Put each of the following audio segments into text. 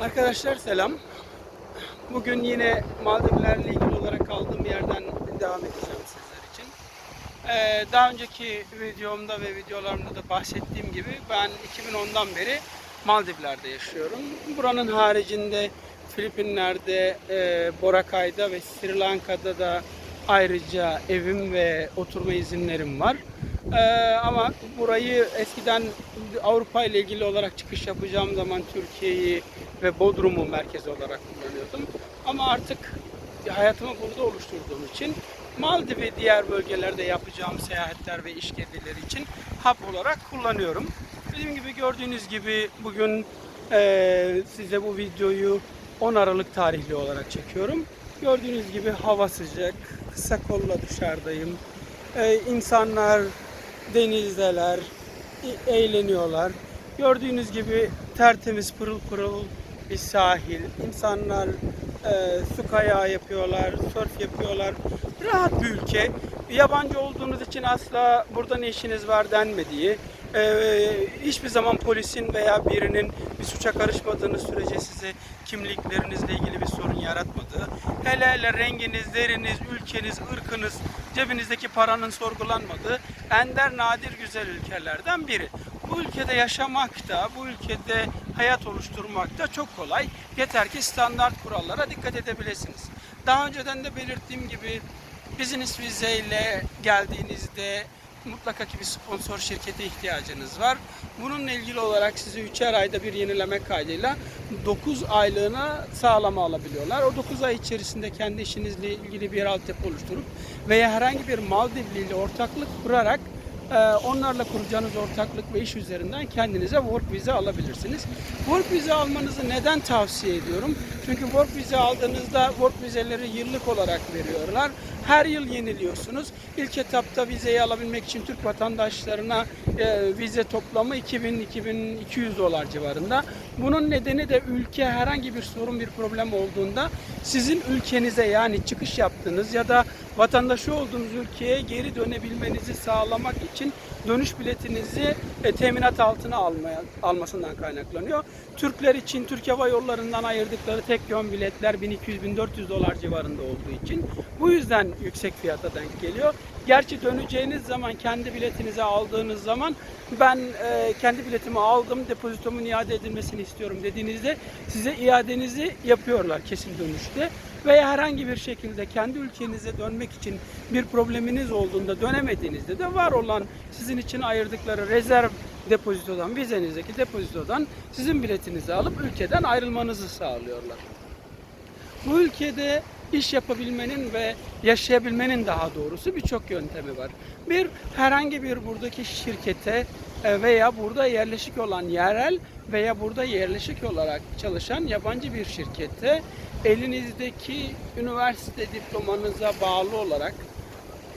Arkadaşlar selam. Bugün yine Maldivlerle ilgili olarak kaldığım yerden devam edeceğim sizler için. Ee, daha önceki videomda ve videolarımda da bahsettiğim gibi ben 2010'dan beri Maldivler'de yaşıyorum. Buranın haricinde Filipinler'de, e, Boracay'da ve Sri Lanka'da da ayrıca evim ve oturma izinlerim var. Ee, ama burayı eskiden Avrupa ile ilgili olarak çıkış yapacağım zaman Türkiye'yi ve Bodrum'u merkez olarak kullanıyordum. Ama artık hayatımı burada oluşturduğum için Maldiv ve diğer bölgelerde yapacağım seyahatler ve iş gezileri için hap olarak kullanıyorum. Dediğim gibi gördüğünüz gibi bugün eee, size bu videoyu 10 Aralık tarihli olarak çekiyorum. Gördüğünüz gibi hava sıcak, kısa kolla dışarıdayım. Ee, insanlar denizdeler, e- eğleniyorlar. Gördüğünüz gibi tertemiz pırıl pırıl bir sahil. İnsanlar e, su kayağı yapıyorlar, surf yapıyorlar. Rahat bir ülke. Yabancı olduğunuz için asla burada ne işiniz var denmediği, e, hiçbir zaman polisin veya birinin bir suça karışmadığınız sürece size kimliklerinizle ilgili bir sorun yaratmadığı, hele hele renginiz, deriniz, ülkeniz, ırkınız, cebinizdeki paranın sorgulanmadığı ender nadir güzel ülkelerden biri. Bu ülkede yaşamak da, bu ülkede hayat oluşturmak da çok kolay. Yeter ki standart kurallara dikkat edebilirsiniz. Daha önceden de belirttiğim gibi business vizeyle geldiğinizde mutlaka ki bir sponsor şirkete ihtiyacınız var. Bununla ilgili olarak sizi üçer ayda bir yenileme kaydıyla 9 aylığına sağlama alabiliyorlar. O 9 ay içerisinde kendi işinizle ilgili bir altyapı oluşturup veya herhangi bir Maldivli ile ortaklık kurarak onlarla kuracağınız ortaklık ve iş üzerinden kendinize work vize alabilirsiniz. Work vize almanızı neden tavsiye ediyorum? Çünkü work vize aldığınızda work vizeleri yıllık olarak veriyorlar. Her yıl yeniliyorsunuz. İlk etapta vizeyi alabilmek için Türk vatandaşlarına e, vize toplamı 2000-2200 dolar civarında. Bunun nedeni de ülke herhangi bir sorun bir problem olduğunda sizin ülkenize yani çıkış yaptığınız ya da vatandaşı olduğunuz ülkeye geri dönebilmenizi sağlamak için dönüş biletinizi e, teminat altına almaya, almasından kaynaklanıyor. Türkler için Türk Hava Yolları'ndan ayırdıkları tek yön biletler 1200-1400 dolar civarında olduğu için bu yüzden yüksek fiyata denk geliyor. Gerçi döneceğiniz zaman kendi biletinizi aldığınız zaman ben e, kendi biletimi aldım depozitomun iade edilmesini istiyorum dediğinizde size iadenizi yapıyorlar kesin dönüşte veya herhangi bir şekilde kendi ülkenize dönmek için bir probleminiz olduğunda dönemediğinizde de var olan sizin için ayırdıkları rezerv depozitodan, vizenizdeki depozitodan sizin biletinizi alıp ülkeden ayrılmanızı sağlıyorlar. Bu ülkede iş yapabilmenin ve yaşayabilmenin daha doğrusu birçok yöntemi var. Bir, herhangi bir buradaki şirkete e, veya burada yerleşik olan yerel veya burada yerleşik olarak çalışan yabancı bir şirkette elinizdeki üniversite diplomanıza bağlı olarak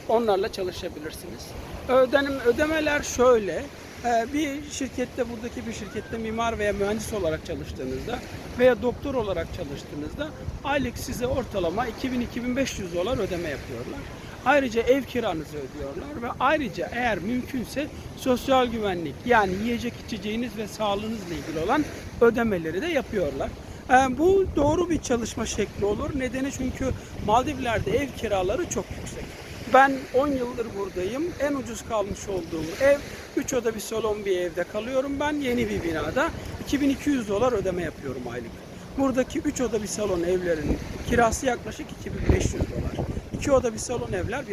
onlarla çalışabilirsiniz. Ödenim, ödemeler şöyle. E, Bir şirkette, buradaki bir şirkette mimar veya mühendis olarak çalıştığınızda veya doktor olarak çalıştığınızda aylık size ortalama 2000-2500 dolar ödeme yapıyorlar. Ayrıca ev kiranızı ödüyorlar ve ayrıca eğer mümkünse sosyal güvenlik yani yiyecek içeceğiniz ve sağlığınızla ilgili olan ödemeleri de yapıyorlar. Ee, Bu doğru bir çalışma şekli olur. Nedeni çünkü Maldivler'de ev kiraları çok yüksek. Ben 10 yıldır buradayım. En ucuz kalmış olduğum ev 3 oda bir salon bir evde kalıyorum. Ben yeni bir binada 2200 dolar ödeme yapıyorum aylık. Buradaki 3 oda bir salon evlerin kirası yaklaşık 2500 dolar. 2 oda bir salon evler 1500-1800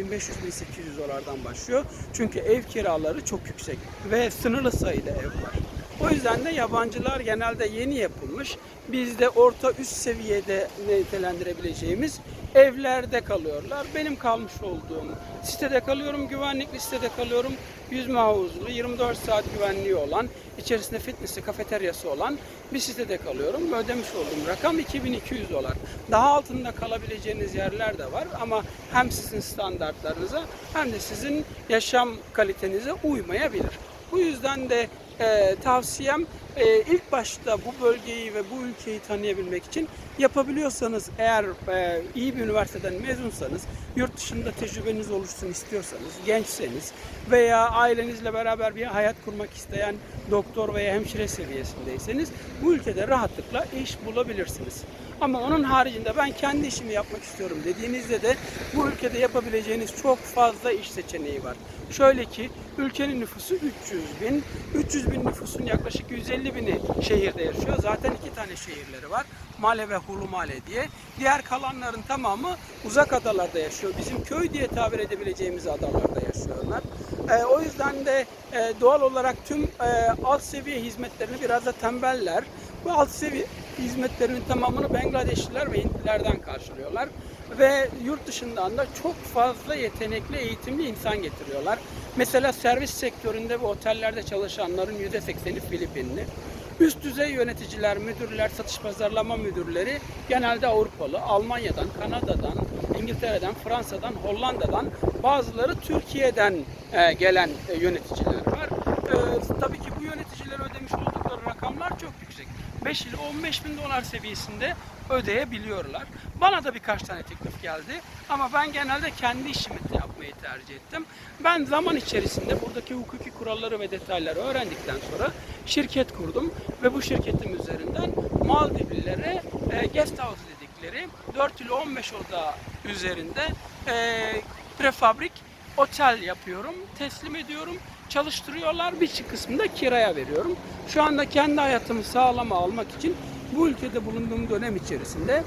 dolardan başlıyor. Çünkü ev kiraları çok yüksek ve sınırlı sayıda ev var. O yüzden de yabancılar genelde yeni yapılmış, bizde orta üst seviyede nitelendirebileceğimiz evlerde kalıyorlar. Benim kalmış olduğum sitede kalıyorum, güvenlikli sitede kalıyorum. Yüzme havuzlu, 24 saat güvenliği olan, içerisinde fitness'i, kafeteryası olan bir sitede kalıyorum. Ödemiş olduğum rakam 2200 dolar. Daha altında kalabileceğiniz yerler de var ama hem sizin standartlarınıza hem de sizin yaşam kalitenize uymayabilir. Bu yüzden de e, tavsiyem e, ilk başta bu bölgeyi ve bu ülkeyi tanıyabilmek için yapabiliyorsanız eğer e, iyi bir üniversiteden mezunsanız yurt dışında tecrübeniz oluşsun istiyorsanız gençseniz veya ailenizle beraber bir hayat kurmak isteyen doktor veya hemşire seviyesindeyseniz bu ülkede rahatlıkla iş bulabilirsiniz. Ama onun haricinde ben kendi işimi yapmak istiyorum dediğinizde de bu ülkede yapabileceğiniz çok fazla iş seçeneği var. Şöyle ki ülkenin nüfusu 300 bin. 300 bin nüfusun yaklaşık 150 bini şehirde yaşıyor. Zaten iki tane şehirleri var. Male ve Hulumale diye. Diğer kalanların tamamı uzak adalarda yaşıyor. Bizim köy diye tabir edebileceğimiz adalarda yaşıyorlar. Ee, o yüzden de e, doğal olarak tüm e, alt seviye hizmetlerini biraz da tembeller. Bu alt seviye hizmetlerinin tamamını Bangladeşliler ve Hintlilerden karşılıyorlar. Ve yurt dışından da çok fazla yetenekli, eğitimli insan getiriyorlar. Mesela servis sektöründe ve otellerde çalışanların %80'i Filipinli. Üst düzey yöneticiler, müdürler, satış pazarlama müdürleri genelde Avrupalı, Almanya'dan, Kanada'dan, İngiltere'den, Fransa'dan, Hollanda'dan, bazıları Türkiye'den e, gelen e, yöneticiler var. E, tabii ki bu yöneticiler ödemiş oldukları rakamlar çok yüksek. 5 ile 15 bin dolar seviyesinde ödeyebiliyorlar. Bana da birkaç tane teklif geldi ama ben genelde kendi işimi yapmayı tercih ettim. Ben zaman içerisinde buradaki hukuki kuralları ve detayları öğrendikten sonra şirket kurdum ve bu şirketim üzerinden Maldivlilere e, guest house dedikleri 4 ile 15 oda üzerinde e, prefabrik otel yapıyorum, teslim ediyorum, çalıştırıyorlar. Bir kısmını da kiraya veriyorum. Şu anda kendi hayatımı sağlama almak için bu ülkede bulunduğum dönem içerisinde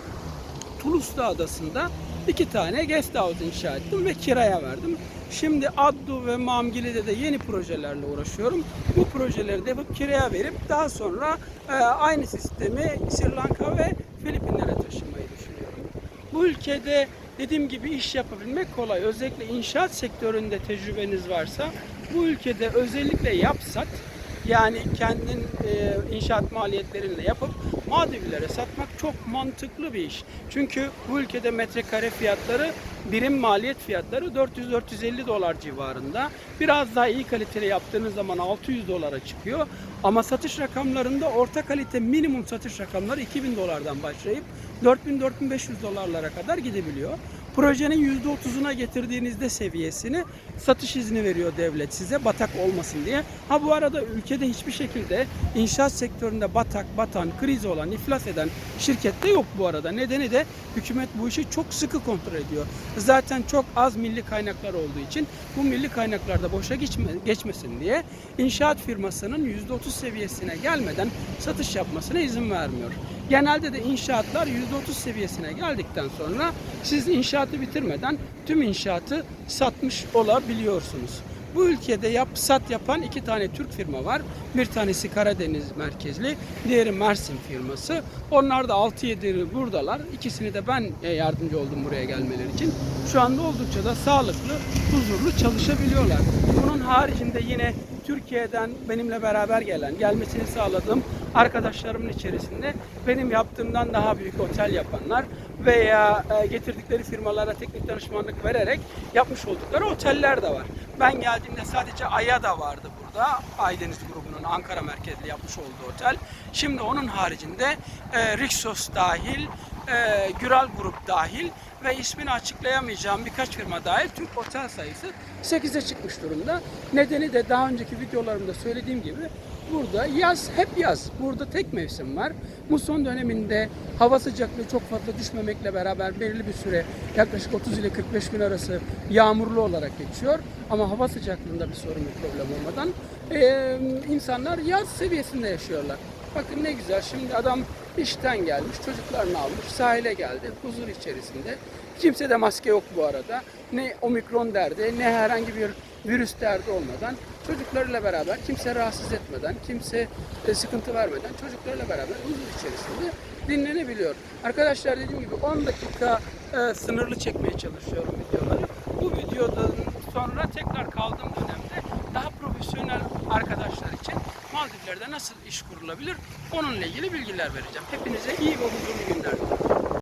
Tulusta Adası'nda iki tane guest house inşa ettim ve kiraya verdim. Şimdi Addu ve Mamgili'de de yeni projelerle uğraşıyorum. Bu projeleri de yapıp kiraya verip daha sonra e, aynı sistemi Sri Lanka ve Filipinlere taşımayı düşünüyorum. Bu ülkede dediğim gibi iş yapabilmek kolay. Özellikle inşaat sektöründe tecrübeniz varsa bu ülkede özellikle yapsat yani kendin e, inşaat maliyetlerinle yapıp Maldivlere satmak çok mantıklı bir iş. Çünkü bu ülkede metrekare fiyatları birim maliyet fiyatları 400-450 dolar civarında. Biraz daha iyi kaliteli yaptığınız zaman 600 dolara çıkıyor. Ama satış rakamlarında orta kalite minimum satış rakamları 2000 dolardan başlayıp 4000-4500 dolarlara kadar gidebiliyor. Projenin %30'una getirdiğinizde seviyesini satış izni veriyor devlet size batak olmasın diye. Ha bu arada ülkede hiçbir şekilde inşaat sektöründe batak, batan, kriz olan, iflas eden şirkette yok bu arada. Nedeni de hükümet bu işi çok sıkı kontrol ediyor. Zaten çok az milli kaynaklar olduğu için bu milli kaynaklar da boşa geçme, geçmesin diye inşaat firmasının %30 seviyesine gelmeden satış yapmasına izin vermiyor. Genelde de inşaatlar %30 seviyesine geldikten sonra siz inşaatı bitirmeden tüm inşaatı satmış olabiliyorsunuz. Bu ülkede yap, sat yapan iki tane Türk firma var. Bir tanesi Karadeniz merkezli, diğeri Mersin firması. Onlar da 6-7 buradalar. İkisini de ben e, yardımcı oldum buraya gelmeleri için. Şu anda oldukça da sağlıklı, huzurlu çalışabiliyorlar. Bunun haricinde yine Türkiye'den benimle beraber gelen, gelmesini sağladığım arkadaşlarımın içerisinde benim yaptığımdan daha büyük otel yapanlar veya e, getirdikleri firmalara teknik danışmanlık vererek yapmış oldukları oteller de var. Ben geldiğimde sadece Aya da vardı burada. Aydeniz grubunun Ankara merkezli yapmış olduğu otel. Şimdi onun haricinde e, Rixos dahil, e, Güral Grup dahil ve ismini açıklayamayacağım birkaç firma dahil tüm otel sayısı 8'e çıkmış durumda. Nedeni de daha önceki videolarımda söylediğim gibi burada yaz hep yaz. Burada tek mevsim var. Muson döneminde hava sıcaklığı çok fazla düşmemekle beraber belirli bir süre yaklaşık 30 ile 45 gün arası yağmurlu olarak geçiyor. Ama hava sıcaklığında bir sorun bir problem olmadan eee, insanlar yaz seviyesinde yaşıyorlar. Bakın ne güzel şimdi adam işten gelmiş çocuklarını almış sahile geldi huzur içerisinde. Kimse de maske yok bu arada. Ne omikron derdi ne herhangi bir virüs derdi olmadan çocuklarıyla beraber kimse rahatsız etmeden kimse e, sıkıntı vermeden çocuklarıyla beraber huzur içerisinde dinlenebiliyor. Arkadaşlar dediğim gibi 10 dakika e, sınırlı çekmeye çalışıyorum videoları. Bu videodan sonra tekrar kaldığım dönemde daha profesyonel arkadaşlar için Maldivler'de nasıl iş kurulabilir onunla ilgili bilgiler vereceğim. Hepinize iyi ve huzurlu günler diliyorum.